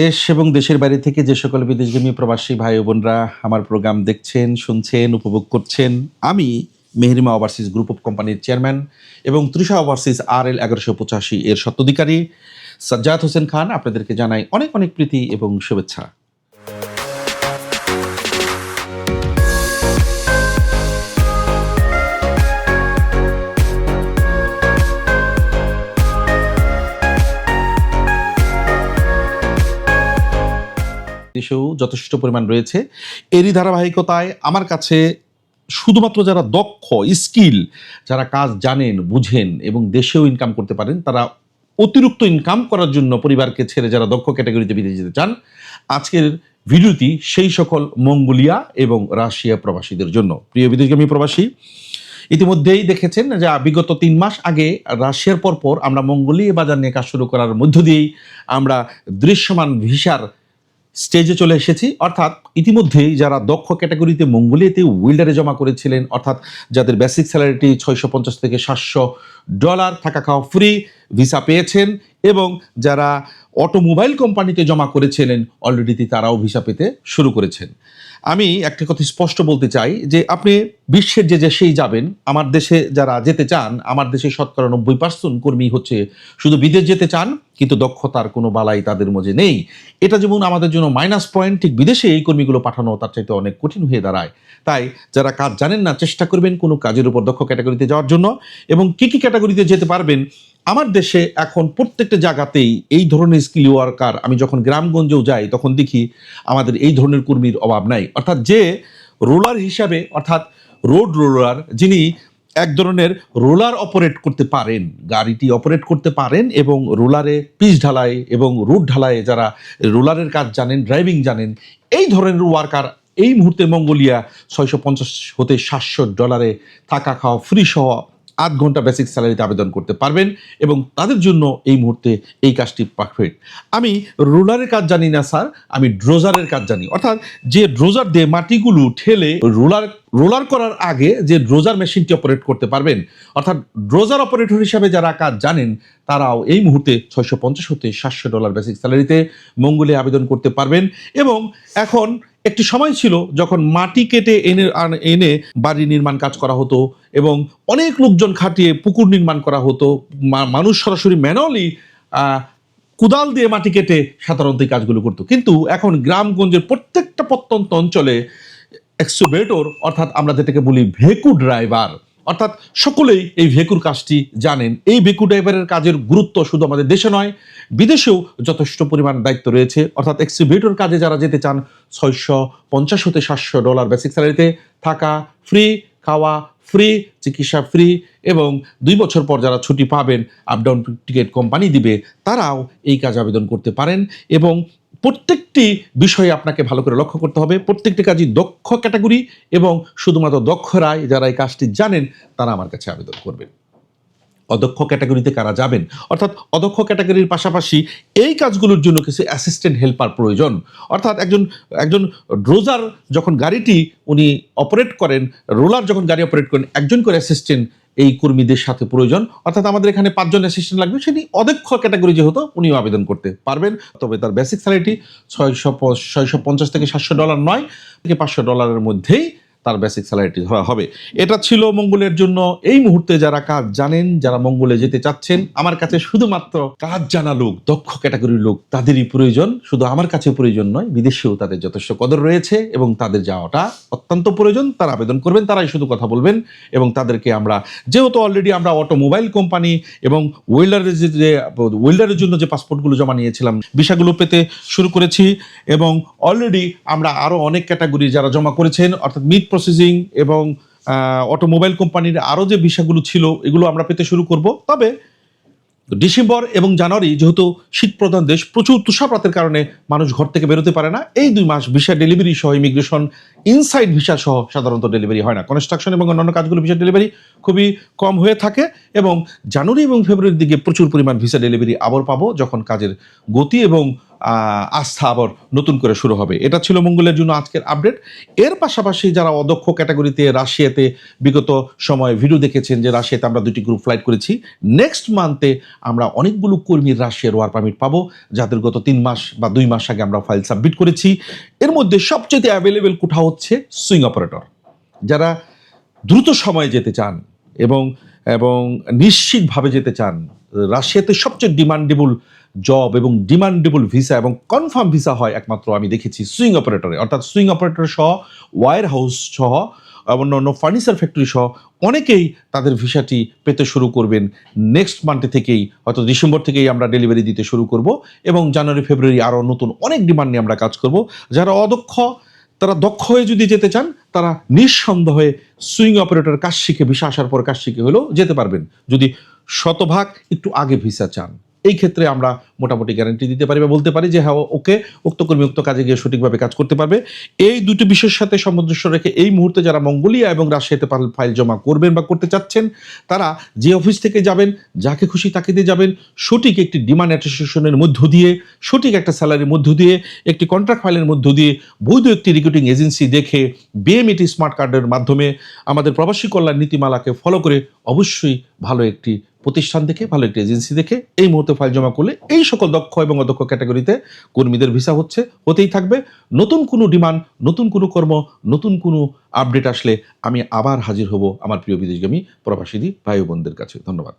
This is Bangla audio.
দেশ এবং দেশের বাইরে থেকে যে সকল বিদেশগামী প্রবাসী ভাই বোনরা আমার প্রোগ্রাম দেখছেন, শুনছেন, উপভোগ করছেন, আমি মেহরিমা ওভারসিজ গ্রুপ অফ কোম্পানির চেয়ারম্যান এবং ত্রিশা ওভারসিজ আর এল এগারোশো পঁচাশি এর স্বত্বাধিকারী সাজ্জাদ হোসেন খান, আপনাদেরকে জানাই অনেক অনেক প্রীতি এবং শুভেচ্ছা। দেশেও যথেষ্ট পরিমাণ রয়েছে। এরই ধারাবাহিকতায় আমার কাছে শুধুমাত্র যারা দক্ষ, স্কিল, যারা কাজ জানেন, বুঝেন এবং দেশেও ইনকাম করতে পারেন, তারা অতিরিক্ত ইনকাম করার জন্য পরিবারকে ছেড়ে যারা দক্ষ ক্যাটাগরিতে বিদেশে যেতে চান, আজকের ভিডিওটি সেই সকল মঙ্গোলিয়া এবং রাশিয়া প্রবাসীদের জন্য। প্রিয় বিদেশগামী প্রবাসী, ইতিমধ্যেই দেখেছেন যে বিগত তিন মাস আগে রাশিয়ার পর পর আমরা মঙ্গোলিয়া বাজার নিয়ে কাজ শুরু করার মধ্য দিয়েই আমরা দৃশ্যমান ভিসার স্টেজে চলে এসেছি। অর্থাৎ ইতিমধ্যেই যারা দক্ষ ক্যাটাগরিতে মঙ্গোলিয়াতে উইল্ডারে জমা করেছিলেন, অর্থাৎ যাদের বেসিক স্যালারিটি ছয়শো পঞ্চাশ থেকে সাতশো ডলার থাকা খাওয়া ফ্রি ভিসা পেয়েছেন এবং যারা অটোমোবাইল কোম্পানিতে জমা করেছিলেন। অলরেডি তারাও ভিসা পেতে শুরু করেছেন। আমি একটা কথা স্পষ্ট বলতে চাই যে আপনি বিশ্বের যে দেশেই যাবেন, আমার দেশে যারা যেতে চান, আমার দেশে শতকরা নব্বই পার্সেন্ট কর্মী হচ্ছে শুধু বিদেশ যেতে চান, কিন্তু দক্ষতার কোনো বালাই তাদের মধ্যে নেই। এটা যেমন আমাদের জন্য মাইনাস পয়েন্ট ঠিক বিদেশে এই কর্মীগুলো পাঠানো তার চাইতে অনেক কঠিন হয়ে দাঁড়ায়। তাই যারা কাজ জানেন না, চেষ্টা করবেন কোনো কাজের উপর দক্ষ ক্যাটাগরিতে যাওয়ার জন্য। এবং কী কী ক্যাটাগরিতে যেতে পারবেন আমার দেশে এখন প্রত্যেকটা জায়গাতেই এই ধরনের স্কিল ওয়ার্কার আমি যখন গ্রামগঞ্জেও যাই, তখন দেখি আমাদের এই ধরনের কর্মীর অভাব নাই। অর্থাৎ যে রোলার হিসাবে, অর্থাৎ রোড রোলার যিনি এক ধরনের রোলার অপারেট করতে পারেন, গাড়িটি অপারেট করতে পারেন এবং রোলারে পিচ ঢালাই এবং রুট ঢালাইয়ে যারা রোলারের কাজ জানেন ড্রাইভিং জানেন, এই ধরনের ওয়ার্কার এই মুহূর্তে মঙ্গোলিয়া ছয়শো পঞ্চাশ হতে সাতশো ডলারে থাকা খাওয়া ফ্রি সহ আধ ঘণ্টা বেসিক স্যালারিতে আবেদন করতে পারবেন এবং তাদের জন্য এই মুহূর্তে এই কাজটি পারফেক্ট আমি রোলারের কাজ জানি না, স্যার। আমি ড্রোজারের কাজ জানি। অর্থাৎ যে ড্রোজার দিয়ে মাটিগুলো ঠেলে রোলার রোলার করার আগে যে ড্রোজার মেশিনটি অপারেট করতে পারবেন, অর্থাৎ ড্রোজার অপারেটর হিসাবে যারা কাজ জানেন, তারাও এই মুহূর্তে ছয়শো পঞ্চাশ হতে সাতশো ডলার বেসিক স্যালারিতে মঙ্গলে আবেদন করতে পারবেন এবং এখন একটি সময় ছিল যখন মাটি কেটে এনে এনে বাড়ি নির্মাণ কাজ করা হতো এবং অনেক লোকজন খাটিয়ে পুকুর নির্মাণ করা হতো। মানুষ সরাসরি ম্যানুয়ালি কুদাল দিয়ে মাটি কেটে সাধারণত এই কাজগুলো করতো। কিন্তু এখন গ্রামগঞ্জের প্রত্যেকটা প্রত্যন্ত অঞ্চলে এক্সোবেটর অর্থাৎ আমরা যেটাকে বলি ভেকু ড্রাইভার অর্থাৎ সকলেই এই ভেকুর কাজটি জানেন। এই ভেকু ড্রাইভারের কাজের গুরুত্ব শুধু আমাদের দেশে নয়, বিদেশেও যথেষ্ট পরিমাণ দায়িত্ব রয়েছে। অর্থাৎ এক্সিভেটর কাজে যারা যেতে চান, ছয়শো পঞ্চাশ হতে সাতশো ডলার বেসিক স্যালারিতে থাকা ফ্রি খাওয়া ফ্রি চিকিৎসা ফ্রি এবং দুই বছর পর যারা ছুটি পাবেন আপ ডাউন টিকিট কোম্পানি দিবে, তারাও এই কাজ আবেদন করতে পারেন এবং প্রত্যেকটি বিষয়ে আপনাকে ভালো করে লক্ষ্য করতে হবে। প্রত্যেকটি কাজই দক্ষ ক্যাটাগরি এবং শুধুমাত্র দক্ষরাই যারা এই কাজটি জানেন, তারা আমার কাছে আবেদন করবেন। অদক্ষ ক্যাটাগরিতে কারা যাবেন? অর্থাৎ অদক্ষ ক্যাটাগরির পাশাপাশি এই কাজগুলোর জন্য কিছু অ্যাসিস্ট্যান্ট হেল্পার প্রয়োজন। অর্থাৎ একজন একজন ড্রোজার যখন গাড়িটি উনি অপারেট করেন রোলার যখন গাড়ি অপারেট করেন, একজন করে অ্যাসিস্ট্যান্ট এই কর্মীদের সাথে প্রয়োজন। অর্থাৎ আমাদের এখানে পাঁচজন অ্যাসিস্ট্যান্ট লাগবে। সেটি অধ্যক্ষ ক্যাটাগরি যেহেতু, উনিও আবেদন করতে পারবেন। তবে তার বেসিক স্যালারিটি ছয়শো ছয়শো পঞ্চাশ থেকে সাতশো ডলার নয়, থেকে পাঁচশো ডলারের মধ্যেই তার বেসিক স্যালারিটি ধরা হবে। এটা ছিল মঙ্গলের জন্য। এই মুহূর্তে যারা কাজ জানেন, যারা মঙ্গলে যেতে চাচ্ছেন, আমার কাছে শুধুমাত্র কাজ জানা লোক, দক্ষ ক্যাটাগরির লোক, তাদেরই প্রয়োজন। শুধু আমার কাছে প্রয়োজন নয়, বিদেশেও তাদের যথেষ্ট কদর রয়েছে এবং তাদের যাওয়াটা অত্যন্ত প্রয়োজন। তারা আবেদন করবেন, তারাই শুধু কথা বলবেন এবং তাদেরকে আমরা, যেহেতু অলরেডি আমরা অটোমোবাইল কোম্পানি এবং ওয়েল্ডারের যে ওয়েল্ডারের জন্য যে পাসপোর্টগুলো জমা নিয়েছিলাম ভিসাগুলো পেতে শুরু করেছি এবং অলরেডি আমরা আরও অনেক ক্যাটাগরি যারা জমা করেছেন, অর্থাৎ মিট প্রসেসিং এবং অটোমোবাইল কোম্পানির আরও যে ভিসাগুলো ছিল, এগুলো আমরা পেতে শুরু করব। তবে ডিসেম্বর এবং জানুয়ারি যেহেতু শীত প্রধান দেশ, প্রচুর তুষারপাতের কারণে মানুষ ঘর থেকে বেরোতে পারে না। এই দুই মাস ভিসা ডেলিভারি সহ ইমিগ্রেশন ইনসাইড ভিসা সহ সাধারণত ডেলিভারি হয় না। কনস্ট্রাকশন এবং অন্যান্য কাজগুলো ভিসা ডেলিভারি খুবই কম হয়ে থাকে এবং জানুয়ারি এবং ফেব্রুয়ারির দিকে প্রচুর পরিমাণ ভিসা ডেলিভারি আবার পাবো, যখন কাজের গতি এবং আস্থা আবার নতুন করে শুরু হবে। এটা ছিল মঙ্গলের জন্য আজকের আপডেট। এর পাশাপাশি যারা অদক্ষ ক্যাটাগরিতে রাশিয়াতে বিগত সময়ে ভিডিও দেখেছেন যে রাশিয়াতে আমরা দুটি গ্রুপ ফ্লাইট করেছি নেক্সট মান্থে আমরা অনেকগুলো কর্মীর রাশিয়ার ওয়ার পারমিট পাবো, যাদের গত তিন মাস বা দুই মাস আগে আমরা ফাইল সাবমিট করেছি। এর মধ্যে সবচেয়ে অ্যাভেলেবেল কোঠা হচ্ছে সুইং অপারেটর যারা দ্রুত সময়ে যেতে চান এবং এবং নিশ্চিতভাবে যেতে চান, রাশিয়াতে সবচেয়ে ডিমান্ডেবল জব এবং ডিমান্ডেবল ভিসা এবং কনফার্ম ভিসা হয় একমাত্র আমি দেখেছি সুইং অপারেটরে অর্থাৎ সুইং অপারেটর সহ ওয়ার হাউস সহ অন্য অন্য ফার্নিচার ফ্যাক্টরি সহ অনেকেই তাদের ভিসাটি পেতে শুরু করবেন নেক্সট মান্থে থেকেই, হয়তো ডিসেম্বর থেকেই আমরা ডেলিভারি দিতে শুরু করব এবং জানুয়ারি, ফেব্রুয়ারি আরও নতুন অনেক ডিমান্ড নিয়ে আমরা কাজ করব। যারা অদক্ষ, তারা দক্ষ হয়ে যদি যেতে চান, তারা নিঃসন্দেহে সুইং অপারেটর কাজ শিখে ভিসা আসার পর কাজ শিখে হলেও যেতে পারবেন। যদি শতভাগ একটু আগে ভিসা চান। এই ক্ষেত্রে আমরা মোটামুটি গ্যারান্টি দিতে পারি বা বলতে পারি যে হ্যাঁ ওকে উক্ত কর্মী উক্ত কাজে গিয়ে সঠিকভাবে কাজ করতে পারবে। এই দুটি বিষয়ের সাথে সামঞ্জস্য রেখে এই মুহূর্তে যারা মঙ্গোলিয়া এবং রাশিয়াতে পাল- ফাইল জমা করবেন বা করতে চাচ্ছেন, তারা যে অফিস থেকে যাবেন, যাকে খুশি তাকে দিয়ে যাবেন, সঠিক একটি ডিমান্ড অ্যাসোসিয়েশনের মধ্য দিয়ে, সঠিক একটা স্যালারির মধ্য দিয়ে, একটি কন্ট্রাক্ট ফাইলের মধ্য দিয়ে, বৈধ একটি রিক্রুটিং এজেন্সি দেখে বিএমইটি স্মার্ট কার্ডের মাধ্যমে আমাদের প্রবাসী কল্যাণ নীতিমালাকে ফলো করে অবশ্যই ভালো একটি প্রতিষ্ঠান দেখে, ভালো একটি এজেন্সি দেখে এই মুহূর্তে ফাইল জমা করলে এই সকল দক্ষ এবং অদক্ষ ক্যাটাগরিতে কর্মীদের ভিসা হচ্ছে, হতেই থাকবে। নতুন কোনো ডিমান্ড নতুন কোনো কর্ম, নতুন কোনো আপডেট আসলে আমি আবার হাজির হব আমার প্রিয় বিদেশগামী প্রবাসীদি, ভাই বোনদের কাছে। ধন্যবাদ।